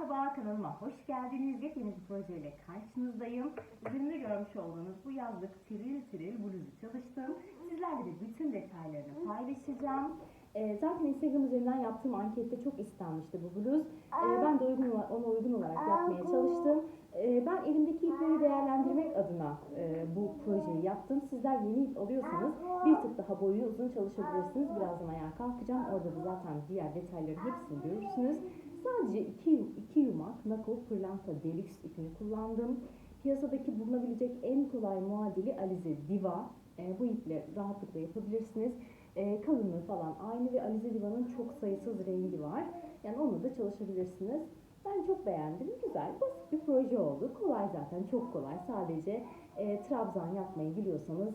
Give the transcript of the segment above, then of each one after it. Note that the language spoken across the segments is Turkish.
Merhaba kanalıma hoş geldiniz. Yepyeni bir projeyle karşınızdayım. Üzerinde görmüş olduğunuz bu yazlık tiril tiril bluzu çalıştım. Sizlerle de bütün detaylarını paylaşacağım. Ee, zaten Instagram üzerinden yaptığım ankette çok istenmişti bu bluz. Ee, ben de uygun, ona uygun olarak yapmaya çalıştım. Ee, ben elimdeki ipleri değerlendirmek adına e, bu projeyi yaptım. Sizler yeni ip alıyorsanız bir tık daha boyu uzun çalışabilirsiniz. Birazdan ayağa kalkacağım. Orada da zaten diğer detayların hepsini görürsünüz. Sadece iki, iki yumak Nako Pırlanta Deluxe ipini kullandım. Piyasadaki bulunabilecek en kolay muadili Alize Diva. E, bu iple rahatlıkla yapabilirsiniz. E, kalınlığı falan aynı ve Alize Diva'nın çok sayısız rengi var. Yani onunla da çalışabilirsiniz. Ben çok beğendim. Güzel, basit bir proje oldu. Kolay zaten, çok kolay. Sadece e, trabzan yapmayı biliyorsanız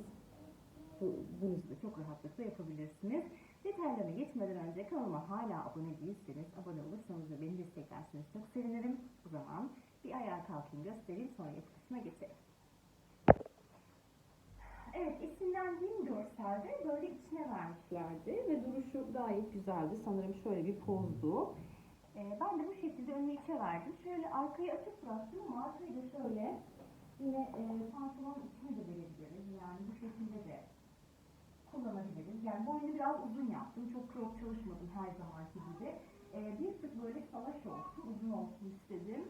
bu bluzu da çok rahatlıkla yapabilirsiniz. Detaylarına geçmeden önce kanalıma hala abone değilseniz abone olursanız ve beni desteklerseniz çok sevinirim. O zaman bir ayağa kalkayım göstereyim sonra yapı kısmına geçelim. Evet esinlendiğim görselde böyle içine vermişlerdi ve duruşu gayet güzeldi. Sanırım şöyle bir Ee, ben de bu şekilde önüne içe verdim. Şöyle arkayı açık bıraktım ama arkayı da şöyle yine e, pantolon içine de verebiliriz. Yani bu şekilde de kullanabiliriz. Yani boyunu biraz uzun yaptım. Çok crop çalışmadım her zamanki gibi. Ee, bir tık böyle salaş olsun, uzun olsun istedim.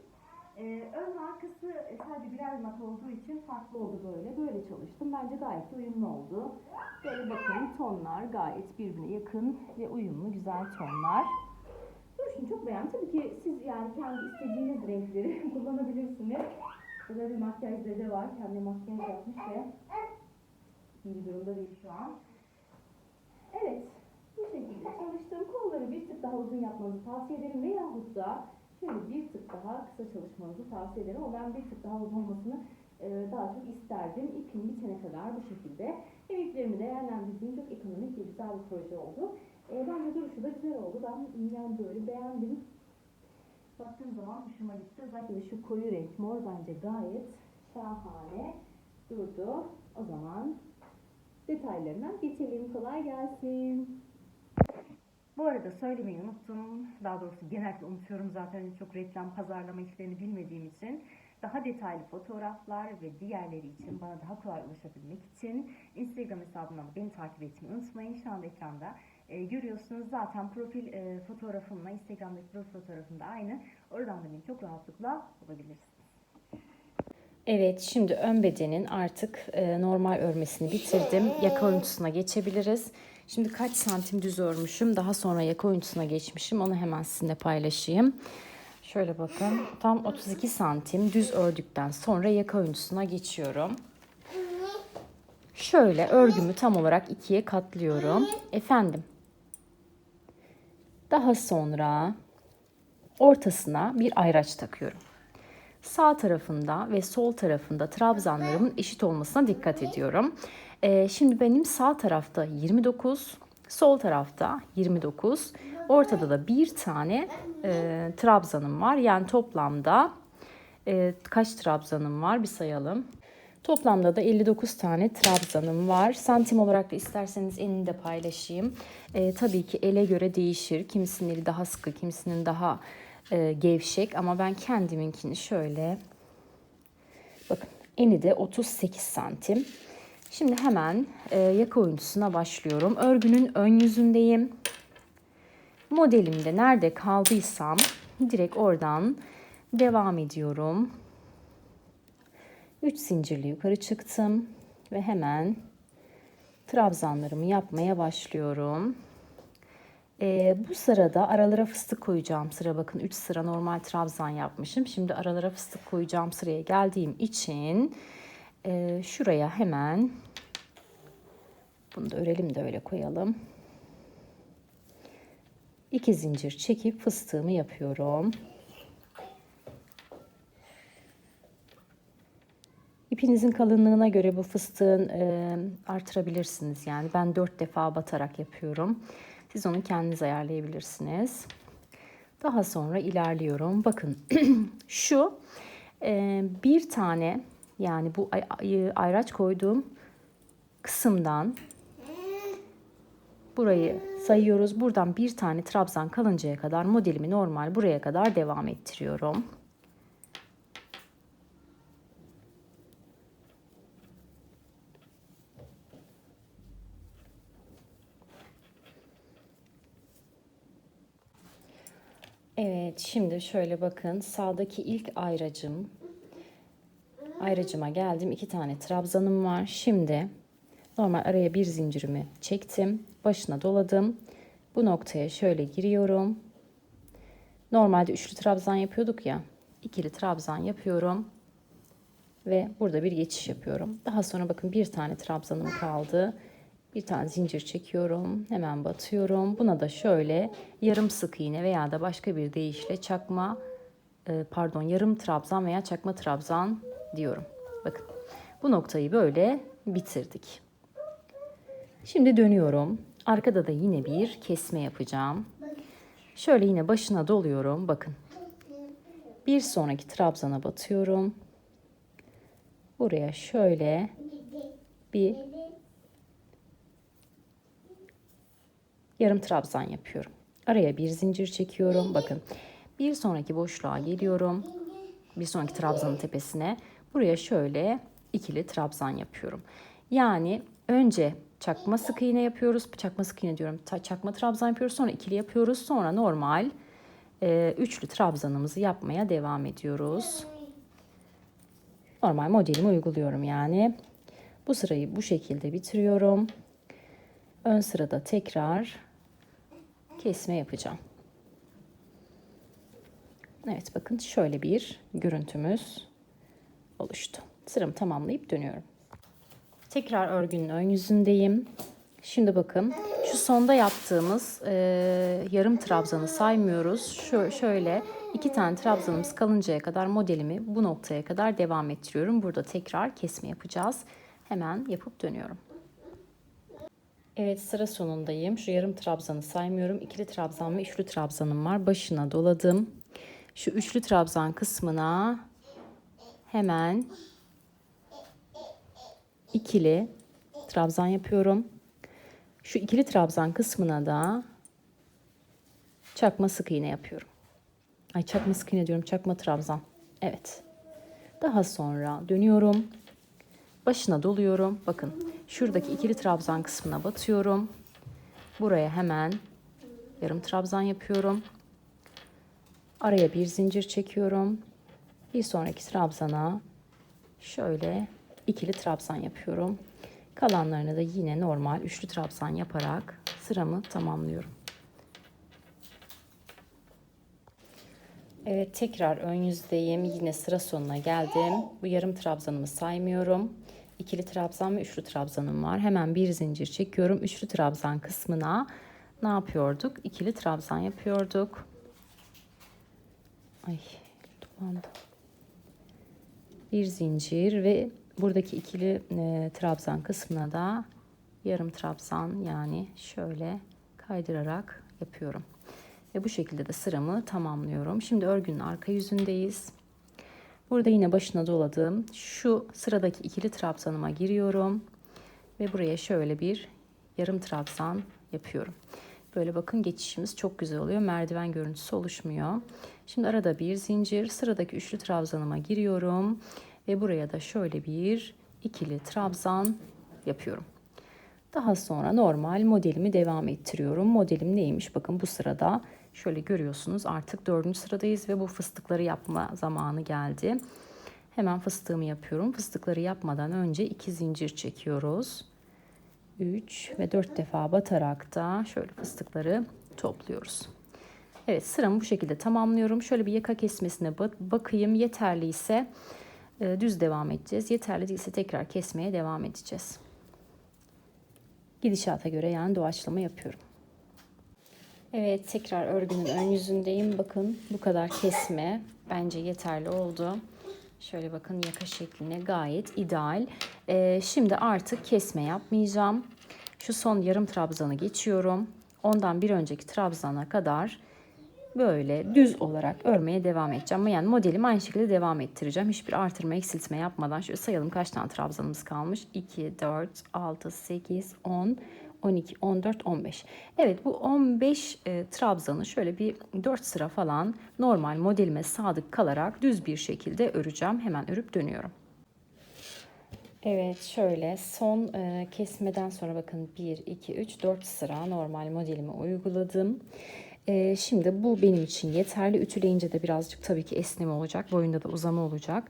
Ee, ön arkası e, sadece birer mat olduğu için farklı oldu böyle. Böyle çalıştım. Bence gayet uyumlu oldu. Böyle bakın tonlar gayet birbirine yakın ve uyumlu güzel tonlar. Duruşunu çok beğendim. Tabii ki siz yani kendi istediğiniz renkleri kullanabilirsiniz. Burada bir makyaj dede var. Kendi makyaj yapmış ve iyi durumda değil şu an. Evet, bu şekilde çalıştığım kolları bir tık daha uzun yapmanızı tavsiye ederim veyahut da şöyle bir tık daha kısa çalışmanızı tavsiye ederim ama ben bir tık daha uzun olmasını e, daha çok isterdim. İpim bitene kadar bu şekilde. Hem iplerimi değerlendirdiğim çok ekonomik ve güzel bir proje oldu. E, bence duruşu da güzel oldu. Ben yani böyle beğendim. Baktığım zaman hoşuma gitti. Özellikle de şu koyu renk mor bence gayet şahane durdu. O zaman detaylarına geçelim. Kolay gelsin. Bu arada söylemeyi unuttum. Daha doğrusu genellikle unutuyorum zaten çok reklam pazarlama işlerini bilmediğim için. Daha detaylı fotoğraflar ve diğerleri için bana daha kolay ulaşabilmek için Instagram hesabımdan beni takip etmeyi unutmayın. Şu anda ekranda e, görüyorsunuz zaten profil e, fotoğrafımla Instagram'daki profil fotoğrafım da aynı. Oradan da beni çok rahatlıkla bulabilirsiniz. Evet, şimdi ön bedenin artık e, normal örmesini bitirdim. Yaka oyuntusuna geçebiliriz. Şimdi kaç santim düz örmüşüm, daha sonra yaka oyuntusuna geçmişim. Onu hemen sizinle paylaşayım. Şöyle bakın, tam 32 santim düz ördükten sonra yaka oyuntusuna geçiyorum. Şöyle örgümü tam olarak ikiye katlıyorum. Efendim. Daha sonra ortasına bir ayraç takıyorum. Sağ tarafında ve sol tarafında trabzanlarımın eşit olmasına dikkat ediyorum. Ee, şimdi benim sağ tarafta 29, sol tarafta 29, ortada da bir tane e, trabzanım var. Yani toplamda e, kaç trabzanım var bir sayalım. Toplamda da 59 tane trabzanım var. Santim olarak da isterseniz enini de paylaşayım. Ee, tabii ki ele göre değişir. Kimisinin eli daha sıkı, kimisinin daha e, gevşek. Ama ben kendiminkini şöyle... Bakın eni de 38 santim. Şimdi hemen e, yaka oyuntusuna başlıyorum. Örgünün ön yüzündeyim. Modelimde nerede kaldıysam direkt oradan devam ediyorum. 3 zincirli yukarı çıktım ve hemen trabzanlarımı yapmaya başlıyorum. Ee, bu sırada aralara fıstık koyacağım sıra bakın 3 sıra normal trabzan yapmışım. Şimdi aralara fıstık koyacağım sıraya geldiğim için e, şuraya hemen bunu da örelim de öyle koyalım. 2 zincir çekip fıstığımı yapıyorum. İpinizin kalınlığına göre bu fıstığın e, artırabilirsiniz. Yani ben 4 defa batarak yapıyorum. Siz onu kendiniz ayarlayabilirsiniz. Daha sonra ilerliyorum. Bakın şu e, bir tane yani bu ay- ay- ayraç koyduğum kısımdan burayı sayıyoruz. Buradan bir tane trabzan kalıncaya kadar modelimi normal buraya kadar devam ettiriyorum. Evet, şimdi şöyle bakın. Sağdaki ilk ayracım. Ayracıma geldim. iki tane trabzanım var. Şimdi normal araya bir zincirimi çektim. Başına doladım. Bu noktaya şöyle giriyorum. Normalde üçlü trabzan yapıyorduk ya. ikili trabzan yapıyorum. Ve burada bir geçiş yapıyorum. Daha sonra bakın bir tane trabzanım kaldı. Bir tane zincir çekiyorum. Hemen batıyorum. Buna da şöyle yarım sık iğne veya da başka bir deyişle çakma e, pardon yarım trabzan veya çakma trabzan diyorum. Bakın bu noktayı böyle bitirdik. Şimdi dönüyorum. Arkada da yine bir kesme yapacağım. Şöyle yine başına doluyorum. Bakın. Bir sonraki trabzana batıyorum. Buraya şöyle bir yarım trabzan yapıyorum. Araya bir zincir çekiyorum. Bakın. Bir sonraki boşluğa geliyorum. Bir sonraki trabzanın tepesine. Buraya şöyle ikili trabzan yapıyorum. Yani önce çakma sık iğne yapıyoruz. Çakma sık iğne diyorum. Çakma trabzan yapıyoruz. Sonra ikili yapıyoruz. Sonra normal e, üçlü trabzanımızı yapmaya devam ediyoruz. Normal modelimi uyguluyorum yani. Bu sırayı bu şekilde bitiriyorum. Ön sırada tekrar kesme yapacağım. Evet bakın şöyle bir görüntümüz oluştu. Sıramı tamamlayıp dönüyorum. Tekrar örgünün ön yüzündeyim. Şimdi bakın şu sonda yaptığımız e, yarım trabzanı saymıyoruz. Şu, şöyle iki tane trabzanımız kalıncaya kadar modelimi bu noktaya kadar devam ettiriyorum. Burada tekrar kesme yapacağız. Hemen yapıp dönüyorum. Evet sıra sonundayım. Şu yarım trabzanı saymıyorum. İkili trabzan ve üçlü trabzanım var. Başına doladım. Şu üçlü trabzan kısmına hemen ikili trabzan yapıyorum. Şu ikili trabzan kısmına da çakma sık iğne yapıyorum. Ay çakma sık iğne diyorum. Çakma trabzan. Evet. Daha sonra dönüyorum. Başına doluyorum. Bakın şuradaki ikili trabzan kısmına batıyorum. Buraya hemen yarım trabzan yapıyorum. Araya bir zincir çekiyorum. Bir sonraki trabzana şöyle ikili trabzan yapıyorum. Kalanlarını da yine normal üçlü trabzan yaparak sıramı tamamlıyorum. Evet tekrar ön yüzdeyim. Yine sıra sonuna geldim. Bu yarım trabzanımı saymıyorum. İkili trabzan ve üçlü trabzanım var. Hemen bir zincir çekiyorum. Üçlü trabzan kısmına ne yapıyorduk? İkili trabzan yapıyorduk. Ay dolandı. Bir zincir ve buradaki ikili e, trabzan kısmına da yarım trabzan yani şöyle kaydırarak yapıyorum. Ve bu şekilde de sıramı tamamlıyorum. Şimdi örgünün arka yüzündeyiz. Burada yine başına doladım. Şu sıradaki ikili trabzanıma giriyorum. Ve buraya şöyle bir yarım trabzan yapıyorum. Böyle bakın geçişimiz çok güzel oluyor. Merdiven görüntüsü oluşmuyor. Şimdi arada bir zincir sıradaki üçlü trabzanıma giriyorum. Ve buraya da şöyle bir ikili trabzan yapıyorum. Daha sonra normal modelimi devam ettiriyorum. Modelim neymiş? Bakın bu sırada şöyle görüyorsunuz artık dördüncü sıradayız ve bu fıstıkları yapma zamanı geldi. Hemen fıstığımı yapıyorum. Fıstıkları yapmadan önce iki zincir çekiyoruz. 3 ve 4 defa batarak da şöyle fıstıkları topluyoruz. Evet sıramı bu şekilde tamamlıyorum. Şöyle bir yaka kesmesine bakayım. Yeterliyse e, düz devam edeceğiz. Yeterli değilse tekrar kesmeye devam edeceğiz. Gidişata göre yani doğaçlama yapıyorum. Evet tekrar örgünün ön yüzündeyim. Bakın bu kadar kesme bence yeterli oldu. Şöyle bakın yaka şekline gayet ideal. Ee, şimdi artık kesme yapmayacağım. Şu son yarım trabzanı geçiyorum. Ondan bir önceki trabzana kadar böyle düz olarak örmeye devam edeceğim. Yani modelimi aynı şekilde devam ettireceğim. Hiçbir artırma eksiltme yapmadan şöyle sayalım kaç tane trabzanımız kalmış. 2, 4, 6, 8, 10, 12, 14, 15. Evet bu 15 e, trabzanı şöyle bir 4 sıra falan normal modelime sadık kalarak düz bir şekilde öreceğim. Hemen örüp dönüyorum. Evet şöyle son e, kesmeden sonra bakın 1, 2, 3, 4 sıra normal modelimi uyguladım. E, şimdi bu benim için yeterli. Ütüleyince de birazcık tabii ki esneme olacak. Boyunda da uzama olacak.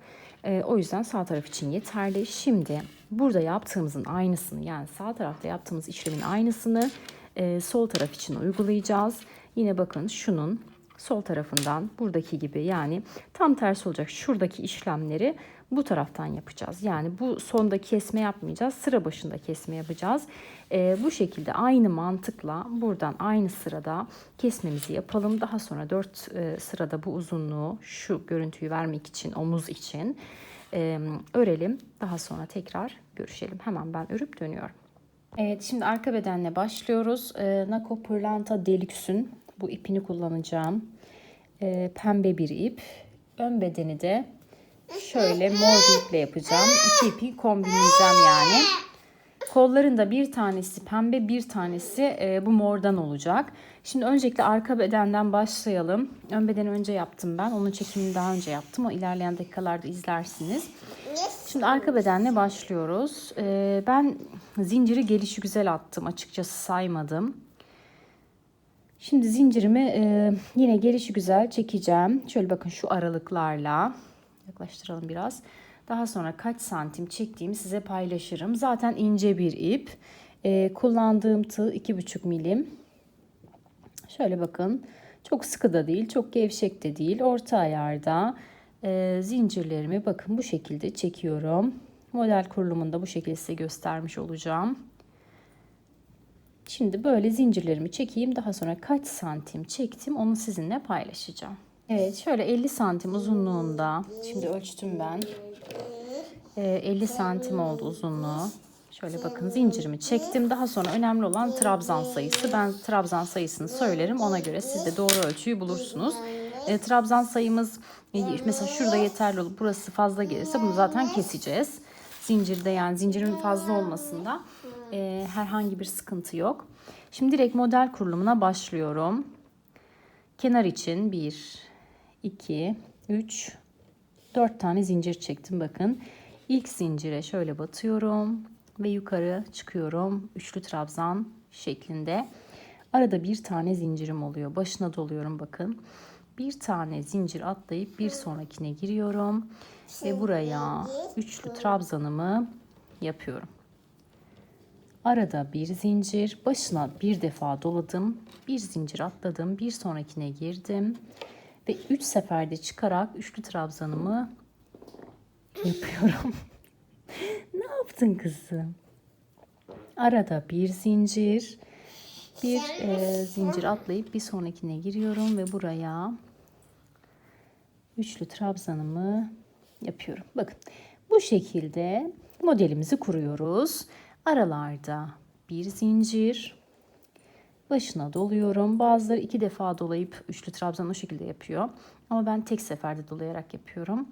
E, o yüzden sağ taraf için yeterli. Şimdi burada yaptığımızın aynısını yani sağ tarafta yaptığımız işlemin aynısını e, sol taraf için uygulayacağız. Yine bakın şunun sol tarafından buradaki gibi yani tam tersi olacak. Şuradaki işlemleri bu taraftan yapacağız. Yani bu sonda kesme yapmayacağız. Sıra başında kesme yapacağız. Ee, bu şekilde aynı mantıkla buradan aynı sırada kesmemizi yapalım. Daha sonra 4 sırada bu uzunluğu şu görüntüyü vermek için omuz için e, örelim. Daha sonra tekrar görüşelim. Hemen ben örüp dönüyorum. Evet şimdi arka bedenle başlıyoruz. E, Nako Pırlanta Deluxe'ün bu ipini kullanacağım. E, pembe bir ip. Ön bedeni de şöyle mor bir iple yapacağım. İki ipi kombinleyeceğim yani. Kollarında bir tanesi pembe bir tanesi e, bu mordan olacak. Şimdi öncelikle arka bedenden başlayalım. Ön bedeni önce yaptım ben. Onun çekimini daha önce yaptım. O ilerleyen dakikalarda izlersiniz. Şimdi arka bedenle başlıyoruz. E, ben zinciri gelişi güzel attım. Açıkçası saymadım. Şimdi zincirimi e, yine gelişi güzel çekeceğim. Şöyle bakın şu aralıklarla yaklaştıralım biraz. Daha sonra kaç santim çektiğimi size paylaşırım. Zaten ince bir ip. E, kullandığım tığ 2,5 milim. Şöyle bakın. Çok sıkı da değil, çok gevşek de değil. Orta ayarda e, zincirlerimi bakın bu şekilde çekiyorum. Model kurulumunda bu şekilde size göstermiş olacağım. Şimdi böyle zincirlerimi çekeyim. Daha sonra kaç santim çektim onu sizinle paylaşacağım. Evet şöyle 50 santim uzunluğunda. Şimdi ölçtüm ben. Ee, 50 santim oldu uzunluğu. Şöyle bakın zincirimi çektim. Daha sonra önemli olan trabzan sayısı. Ben trabzan sayısını söylerim. Ona göre siz de doğru ölçüyü bulursunuz. E, trabzan sayımız e, mesela şurada yeterli olup burası fazla gelirse bunu zaten keseceğiz. Zincirde yani zincirin fazla olmasında e, herhangi bir sıkıntı yok. Şimdi direkt model kurulumuna başlıyorum. Kenar için 1, 2, 3, 4 tane zincir çektim bakın. İlk zincire şöyle batıyorum ve yukarı çıkıyorum. Üçlü trabzan şeklinde. Arada bir tane zincirim oluyor. Başına doluyorum bakın. Bir tane zincir atlayıp bir sonrakine giriyorum. Ve buraya üçlü trabzanımı yapıyorum. Arada bir zincir, başına bir defa doladım, bir zincir atladım, bir sonrakine girdim ve üç seferde çıkarak üçlü trabzanımı yapıyorum. ne yaptın kızım? Arada bir zincir, bir e, zincir atlayıp bir sonrakine giriyorum ve buraya üçlü trabzanımı yapıyorum. Bakın bu şekilde modelimizi kuruyoruz. Aralarda bir zincir, başına doluyorum. Bazıları iki defa dolayıp üçlü trabzan o şekilde yapıyor. Ama ben tek seferde dolayarak yapıyorum.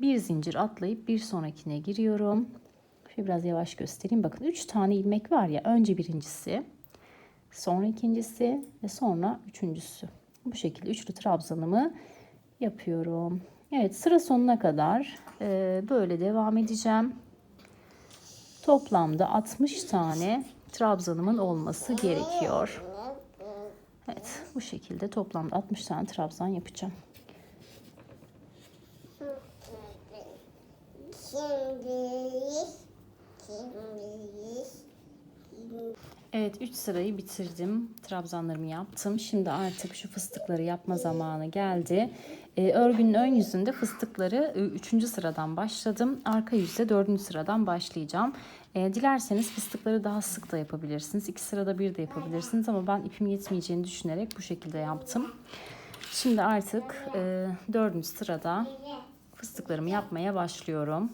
Bir zincir atlayıp bir sonrakine giriyorum. Şöyle biraz yavaş göstereyim. Bakın üç tane ilmek var ya. Önce birincisi, sonra ikincisi ve sonra üçüncüsü. Bu şekilde üçlü trabzanımı yapıyorum. Evet sıra sonuna kadar böyle devam edeceğim. Toplamda 60 tane trabzanımın olması gerekiyor. Evet bu şekilde toplamda 60 tane trabzan yapacağım. Evet 3 sırayı bitirdim. Trabzanlarımı yaptım. Şimdi artık şu fıstıkları yapma zamanı geldi. Ee, örgünün ön yüzünde fıstıkları 3. sıradan başladım. Arka yüzde 4. sıradan başlayacağım. Ee, dilerseniz fıstıkları daha sık da yapabilirsiniz. İki sırada bir de yapabilirsiniz ama ben ipim yetmeyeceğini düşünerek bu şekilde yaptım. Şimdi artık e, 4. sırada fıstıklarımı yapmaya başlıyorum.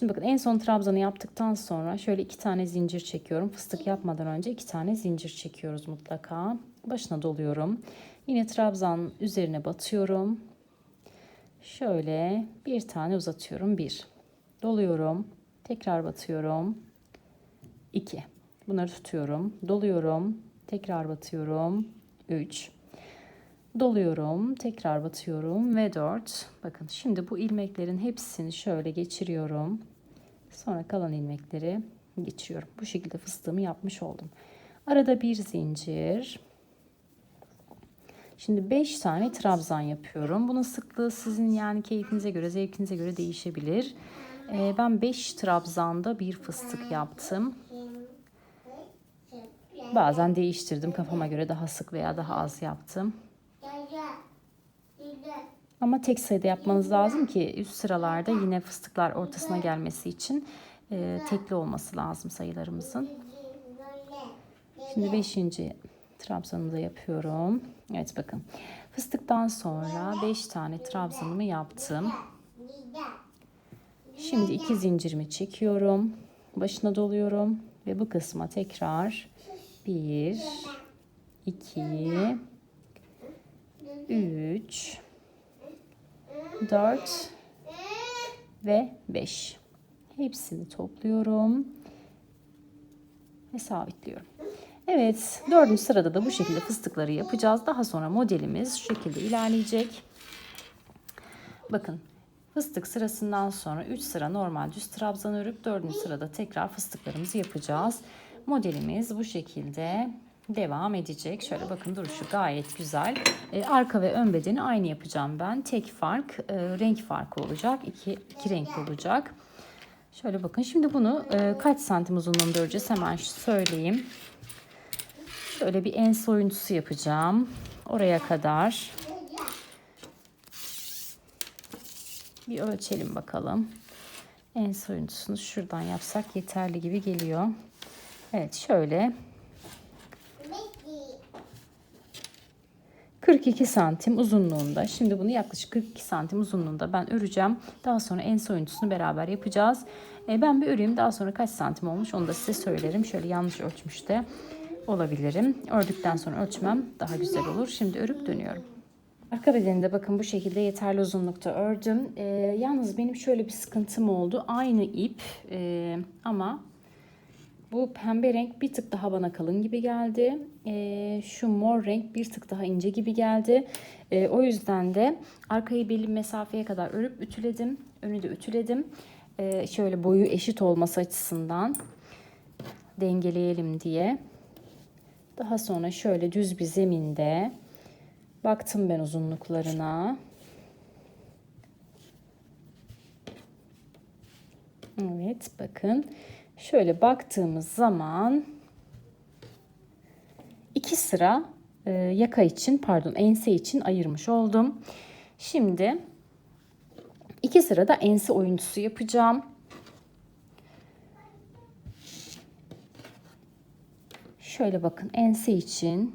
Şimdi bakın en son trabzanı yaptıktan sonra şöyle iki tane zincir çekiyorum. Fıstık yapmadan önce iki tane zincir çekiyoruz mutlaka. Başına doluyorum. Yine trabzan üzerine batıyorum. Şöyle bir tane uzatıyorum. Bir. Doluyorum. Tekrar batıyorum. 2. Bunları tutuyorum. Doluyorum. Tekrar batıyorum. 3. Doluyorum. Tekrar batıyorum ve 4. Bakın şimdi bu ilmeklerin hepsini şöyle geçiriyorum. Sonra kalan ilmekleri geçiriyorum. Bu şekilde fıstığımı yapmış oldum. Arada bir zincir. Şimdi 5 tane trabzan yapıyorum. Bunun sıklığı sizin yani keyfinize göre, zevkinize göre değişebilir. Ee, ben 5 trabzanda bir fıstık yaptım. Bazen değiştirdim. Kafama göre daha sık veya daha az yaptım. Ama tek sayıda yapmanız lazım ki üst sıralarda yine fıstıklar ortasına gelmesi için e, tekli olması lazım sayılarımızın. Şimdi 5. trabzanımı da yapıyorum. Evet bakın. Fıstıktan sonra 5 tane trabzanımı yaptım. Şimdi iki zincirimi çekiyorum. Başına doluyorum ve bu kısma tekrar 1 2 3 4 ve 5. Hepsini topluyorum ve sabitliyorum. Evet, dördüncü sırada da bu şekilde fıstıkları yapacağız. Daha sonra modelimiz şu şekilde ilerleyecek. Bakın, fıstık sırasından sonra 3 sıra normal düz trabzan örüp 4. sırada tekrar fıstıklarımızı yapacağız. Modelimiz bu şekilde devam edecek. Şöyle bakın duruşu gayet güzel. Ee, arka ve ön bedeni aynı yapacağım ben. Tek fark e, renk farkı olacak. İki, iki renk olacak. Şöyle bakın. Şimdi bunu e, kaç santim uzunluğunda öreceğiz hemen söyleyeyim. Şöyle bir en soyuntusu yapacağım. Oraya kadar. Bir ölçelim bakalım. En soyuntusunu şuradan yapsak yeterli gibi geliyor. Evet şöyle 42 santim uzunluğunda. Şimdi bunu yaklaşık 42 santim uzunluğunda ben öreceğim. Daha sonra en soyuntusunu beraber yapacağız. E, ben bir öreyim. Daha sonra kaç santim olmuş onu da size söylerim. Şöyle yanlış ölçmüş de olabilirim. Ördükten sonra ölçmem daha güzel olur. Şimdi örüp dönüyorum. Arka bedeninde bakın bu şekilde yeterli uzunlukta ördüm. E, yalnız benim şöyle bir sıkıntım oldu. Aynı ip e, ama bu pembe renk bir tık daha bana kalın gibi geldi. E, şu mor renk bir tık daha ince gibi geldi. E, o yüzden de arkayı belli mesafeye kadar örüp ütüledim. Önü de ütüledim. E, şöyle boyu eşit olması açısından dengeleyelim diye. Daha sonra şöyle düz bir zeminde baktım ben uzunluklarına. Evet bakın. Şöyle baktığımız zaman iki sıra e, yaka için pardon ense için ayırmış oldum. Şimdi iki sırada ense oyuntusu yapacağım. Şöyle bakın ense için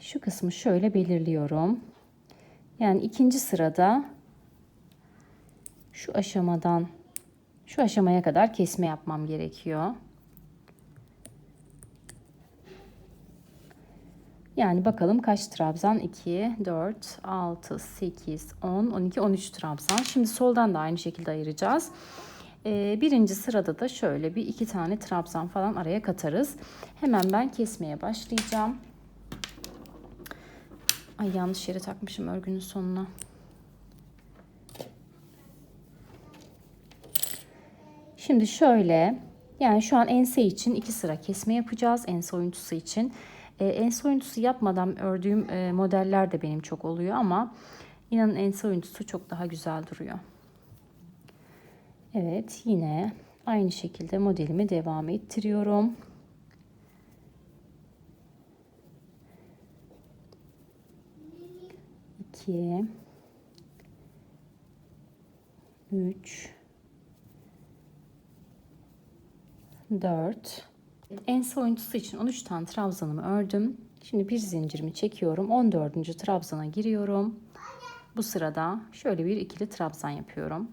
şu kısmı şöyle belirliyorum. Yani ikinci sırada şu aşamadan şu aşamaya kadar kesme yapmam gerekiyor. Yani bakalım kaç trabzan? 2, 4, 6, 8, 10, 12, 13 trabzan. Şimdi soldan da aynı şekilde ayıracağız. Ee, birinci sırada da şöyle bir iki tane trabzan falan araya katarız. Hemen ben kesmeye başlayacağım. Ay yanlış yere takmışım örgünün sonuna. Şimdi şöyle yani şu an ense için iki sıra kesme yapacağız ense oyuntusu için. E, ense oyuntusu yapmadan ördüğüm e, modeller de benim çok oluyor ama inanın ense oyuntusu çok daha güzel duruyor. Evet yine aynı şekilde modelimi devam ettiriyorum. İki, üç, 4 ense oyuntusu için 13 tane trabzanımı ördüm. Şimdi bir zincirimi çekiyorum. 14. trabzana giriyorum. Bu sırada şöyle bir ikili trabzan yapıyorum.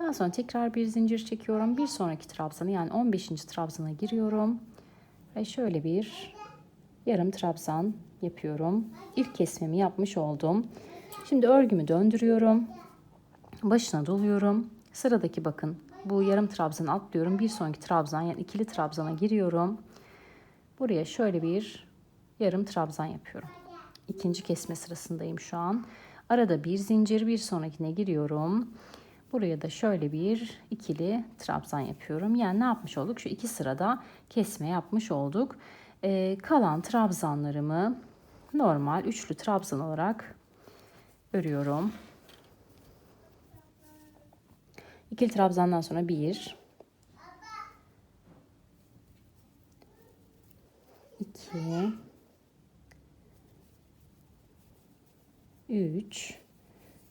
Daha sonra tekrar bir zincir çekiyorum. Bir sonraki trabzanı yani 15. trabzana giriyorum. Ve şöyle bir yarım trabzan yapıyorum. İlk kesmemi yapmış oldum. Şimdi örgümü döndürüyorum. Başına doluyorum. Sıradaki bakın bu yarım trabzanı atlıyorum. Bir sonraki trabzan yani ikili trabzana giriyorum. Buraya şöyle bir yarım trabzan yapıyorum. İkinci kesme sırasındayım şu an. Arada bir zincir bir sonrakine giriyorum. Buraya da şöyle bir ikili trabzan yapıyorum. Yani ne yapmış olduk? Şu iki sırada kesme yapmış olduk. Ee, kalan trabzanlarımı normal üçlü trabzan olarak örüyorum. İkili trabzandan sonra bir, iki, üç.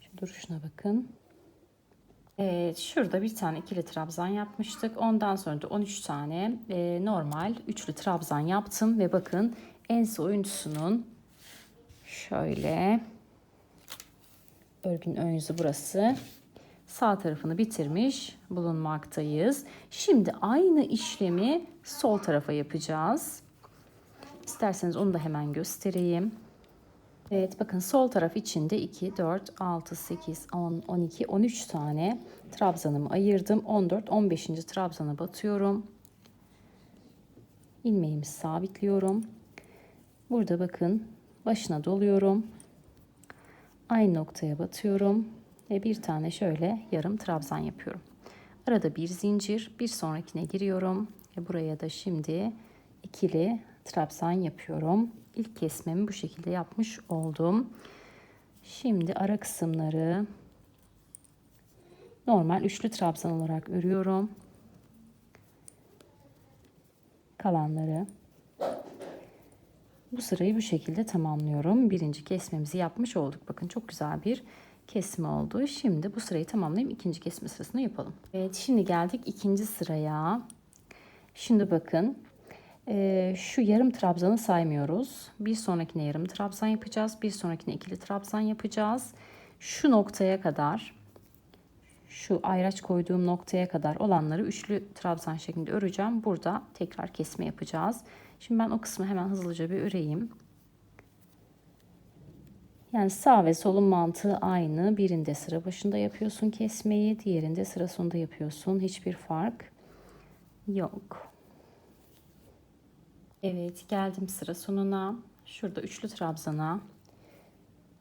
Şu duruşuna bakın. Evet, şurada bir tane ikili trabzan yapmıştık. Ondan sonra da 13 tane e, normal üçlü trabzan yaptım ve bakın ense oyuncusunun şöyle örgünün ön yüzü burası. Sağ tarafını bitirmiş bulunmaktayız. Şimdi aynı işlemi sol tarafa yapacağız. İsterseniz onu da hemen göstereyim. Evet bakın sol taraf içinde 2, 4, 6, 8, 10, 12, 13 tane trabzanımı ayırdım. 14, 15. trabzana batıyorum. İlmeğimi sabitliyorum. Burada bakın başına doluyorum. Aynı noktaya batıyorum ve bir tane şöyle yarım trabzan yapıyorum. Arada bir zincir, bir sonrakine giriyorum ve buraya da şimdi ikili trabzan yapıyorum. İlk kesmemi bu şekilde yapmış oldum. Şimdi ara kısımları normal üçlü trabzan olarak örüyorum. Kalanları bu sırayı bu şekilde tamamlıyorum. Birinci kesmemizi yapmış olduk. Bakın çok güzel bir kesme oldu. Şimdi bu sırayı tamamlayayım. ikinci kesme sırasını yapalım. Evet şimdi geldik ikinci sıraya. Şimdi bakın ee, şu yarım trabzanı saymıyoruz. Bir sonrakine yarım trabzan yapacağız. Bir sonrakine ikili trabzan yapacağız. Şu noktaya kadar şu ayraç koyduğum noktaya kadar olanları üçlü trabzan şeklinde öreceğim. Burada tekrar kesme yapacağız. Şimdi ben o kısmı hemen hızlıca bir öreyim. Yani sağ ve solun mantığı aynı. Birinde sıra başında yapıyorsun kesmeyi, diğerinde sıra sonunda yapıyorsun. Hiçbir fark yok. Evet geldim sıra sonuna. Şurada üçlü trabzana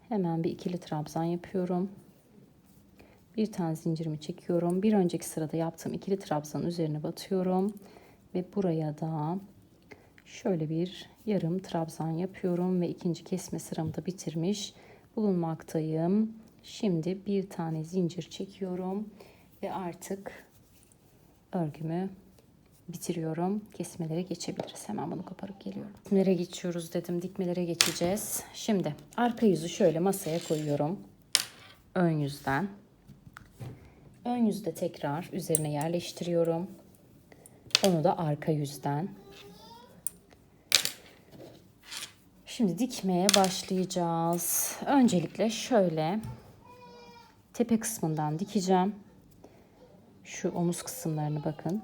hemen bir ikili trabzan yapıyorum. Bir tane zincirimi çekiyorum. Bir önceki sırada yaptığım ikili trabzanın üzerine batıyorum. Ve buraya da şöyle bir yarım trabzan yapıyorum. Ve ikinci kesme sıramı da bitirmiş bulunmaktayım. Şimdi bir tane zincir çekiyorum. Ve artık örgümü bitiriyorum. Kesmelere geçebiliriz. Hemen bunu koparıp geliyorum. Nereye geçiyoruz dedim. Dikmelere geçeceğiz. Şimdi arka yüzü şöyle masaya koyuyorum. Ön yüzden. Ön yüzde tekrar üzerine yerleştiriyorum. Onu da arka yüzden. Şimdi dikmeye başlayacağız. Öncelikle şöyle tepe kısmından dikeceğim. Şu omuz kısımlarını bakın.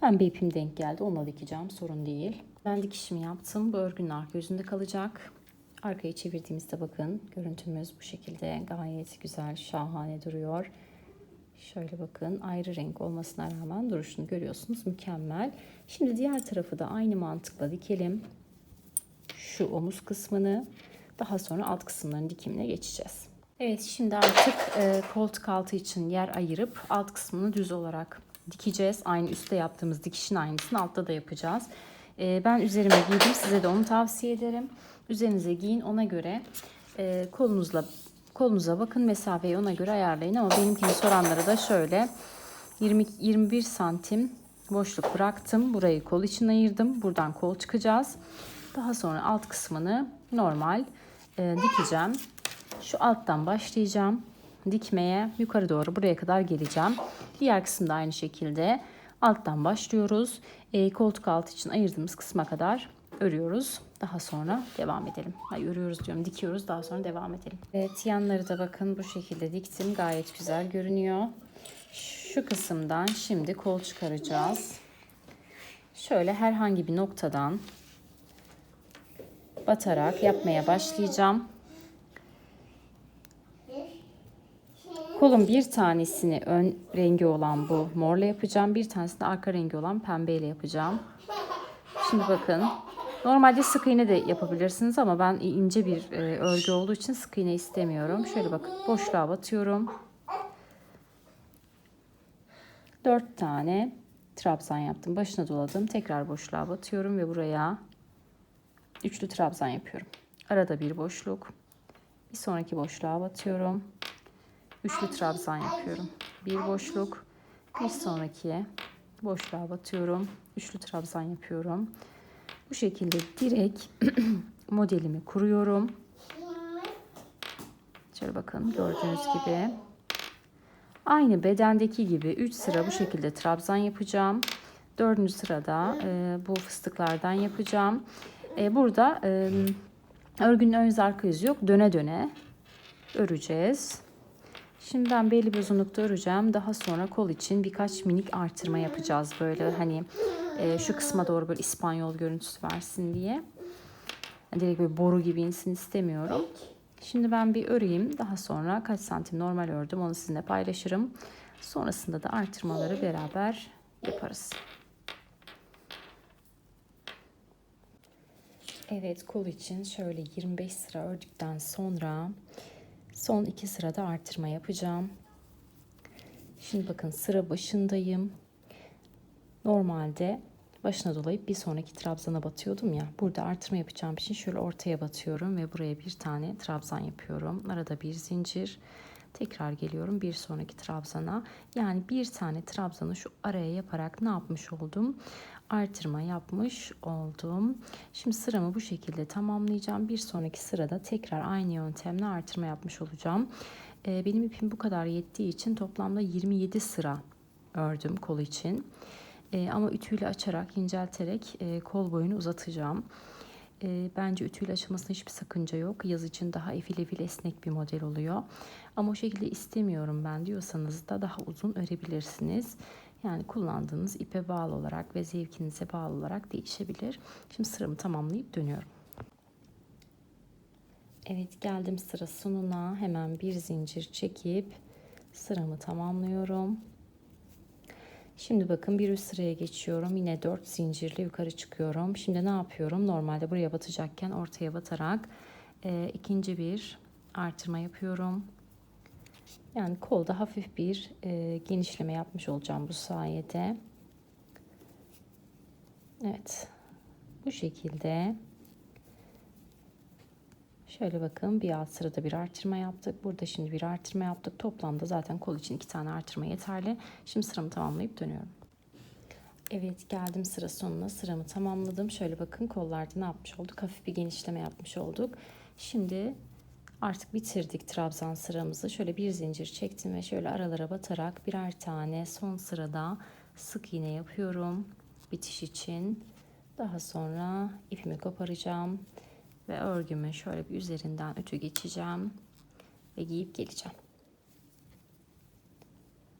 Pembe ipim denk geldi. Onunla dikeceğim. Sorun değil. Ben dikişimi yaptım. Bu örgünün arka yüzünde kalacak. Arkayı çevirdiğimizde bakın görüntümüz bu şekilde gayet güzel, şahane duruyor. Şöyle bakın ayrı renk olmasına rağmen duruşunu görüyorsunuz. Mükemmel. Şimdi diğer tarafı da aynı mantıkla dikelim. Şu omuz kısmını daha sonra alt kısımların dikimine geçeceğiz. Evet şimdi artık e, koltuk altı için yer ayırıp alt kısmını düz olarak dikeceğiz. Aynı üstte yaptığımız dikişin aynısını altta da yapacağız. E, ben üzerime giydim. Size de onu tavsiye ederim. Üzerinize giyin. Ona göre e, kolunuzla kolunuza bakın. Mesafeyi ona göre ayarlayın. Ama benimkini soranlara da şöyle 20 21 santim boşluk bıraktım. Burayı kol için ayırdım. Buradan kol çıkacağız. Daha sonra alt kısmını normal e, dikeceğim. Şu alttan başlayacağım dikmeye yukarı doğru buraya kadar geleceğim. Diğer kısımda aynı şekilde alttan başlıyoruz. E, koltuk altı için ayırdığımız kısma kadar örüyoruz daha sonra devam edelim. Ha, örüyoruz diyorum dikiyoruz daha sonra devam edelim. Evet yanları da bakın bu şekilde diktim gayet güzel görünüyor. Şu kısımdan şimdi kol çıkaracağız. Şöyle herhangi bir noktadan batarak yapmaya başlayacağım. Kolun bir tanesini ön rengi olan bu morla yapacağım. Bir tanesini arka rengi olan pembeyle yapacağım. Şimdi bakın Normalde sık iğne de yapabilirsiniz ama ben ince bir e, örgü olduğu için sık iğne istemiyorum. Şöyle bakın boşluğa batıyorum. 4 tane trabzan yaptım. Başına doladım. Tekrar boşluğa batıyorum ve buraya üçlü trabzan yapıyorum. Arada bir boşluk. Bir sonraki boşluğa batıyorum. Üçlü trabzan yapıyorum. Bir boşluk. Bir sonraki boşluğa batıyorum. Üçlü trabzan yapıyorum. Bu şekilde direkt modelimi kuruyorum. Şöyle bakın gördüğünüz gibi. Aynı bedendeki gibi 3 sıra bu şekilde trabzan yapacağım. Dördüncü sırada e, bu fıstıklardan yapacağım. E, burada e, örgünün ön yüzü arka yüzü yok. Döne döne öreceğiz. Şimdi ben belli bir uzunlukta öreceğim. Daha sonra kol için birkaç minik artırma yapacağız. Böyle hani e, şu kısma doğru böyle İspanyol görüntüsü versin diye. Direkt böyle boru gibi insin istemiyorum. Şimdi ben bir öreyim. Daha sonra kaç santim normal ördüm onu sizinle paylaşırım. Sonrasında da artırmaları beraber yaparız. Evet kol için şöyle 25 sıra ördükten sonra son iki sırada artırma yapacağım. Şimdi bakın sıra başındayım. Normalde başına dolayıp bir sonraki trabzana batıyordum ya. Burada artırma yapacağım için şöyle ortaya batıyorum ve buraya bir tane trabzan yapıyorum. Arada bir zincir. Tekrar geliyorum bir sonraki trabzana. Yani bir tane trabzanı şu araya yaparak ne yapmış oldum? Artırma yapmış oldum. Şimdi sıramı bu şekilde tamamlayacağım. Bir sonraki sırada tekrar aynı yöntemle artırma yapmış olacağım. Ee, benim ipim bu kadar yettiği için toplamda 27 sıra ördüm kol için. E, ama ütüyle açarak, incelterek e, kol boyunu uzatacağım. E, bence ütüyle açılmasına hiçbir sakınca yok. Yaz için daha efil efil esnek bir model oluyor. Ama o şekilde istemiyorum ben diyorsanız da daha uzun örebilirsiniz. Yani kullandığınız ipe bağlı olarak ve zevkinize bağlı olarak değişebilir. Şimdi sıramı tamamlayıp dönüyorum. Evet geldim sıra sonuna. Hemen bir zincir çekip sıramı tamamlıyorum. Şimdi bakın bir üst sıraya geçiyorum. Yine 4 zincirle yukarı çıkıyorum. Şimdi ne yapıyorum? Normalde buraya batacakken ortaya batarak e, ikinci bir artırma yapıyorum. Yani kolda hafif bir e, genişleme yapmış olacağım bu sayede. Evet. Bu şekilde Şöyle bakın bir alt sırada bir artırma yaptık. Burada şimdi bir artırma yaptık. Toplamda zaten kol için iki tane artırma yeterli. Şimdi sıramı tamamlayıp dönüyorum. Evet geldim sıra sonuna. Sıramı tamamladım. Şöyle bakın kollarda ne yapmış olduk? Hafif bir genişleme yapmış olduk. Şimdi artık bitirdik trabzan sıramızı. Şöyle bir zincir çektim ve şöyle aralara batarak birer tane son sırada sık iğne yapıyorum. Bitiş için. Daha sonra ipimi koparacağım ve örgümün şöyle bir üzerinden ütü geçeceğim ve giyip geleceğim.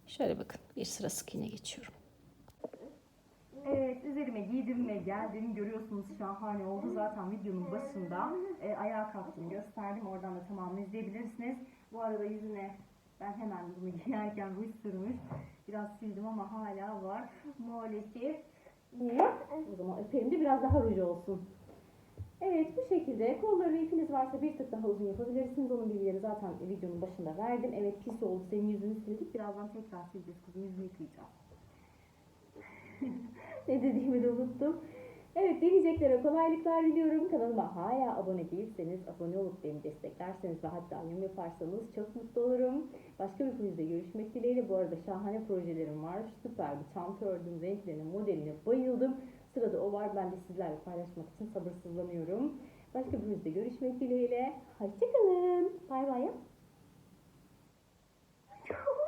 Şöyle bakın bir sıra sık iğne geçiyorum. Evet, üzerime giydim ve geldim. Görüyorsunuz şahane oldu. Zaten videonun başında e, ayağa kalktım, gösterdim. Oradan da tamamını izleyebilirsiniz. Bu arada yüzüne ben hemen bunu giyerken ruj sürmüş. Biraz sildim ama hala var. Maalesef. Niye? O zaman öperim de biraz daha ruj olsun. Evet bu şekilde kolları ipiniz varsa bir tık daha uzun yapabilirsiniz. Onun bilgileri zaten videonun başında verdim. Evet pis oldu senin yüzünü sildik. Birazdan tekrar sileceğiz kızım yüzünü yıkayacağım. ne dediğimi de unuttum. Evet deneyeceklere kolaylıklar diliyorum. Kanalıma hala abone değilseniz abone olup beni desteklerseniz ve hatta yorum yaparsanız çok mutlu olurum. Başka bir projede görüşmek dileğiyle. Bu arada şahane projelerim var. Süper bir çanta ördüm. Renklerine, modeline bayıldım. Sırada o var. Ben de sizlerle paylaşmak için sabırsızlanıyorum. Başka bir projede görüşmek dileğiyle. Hoşçakalın. Bay bay.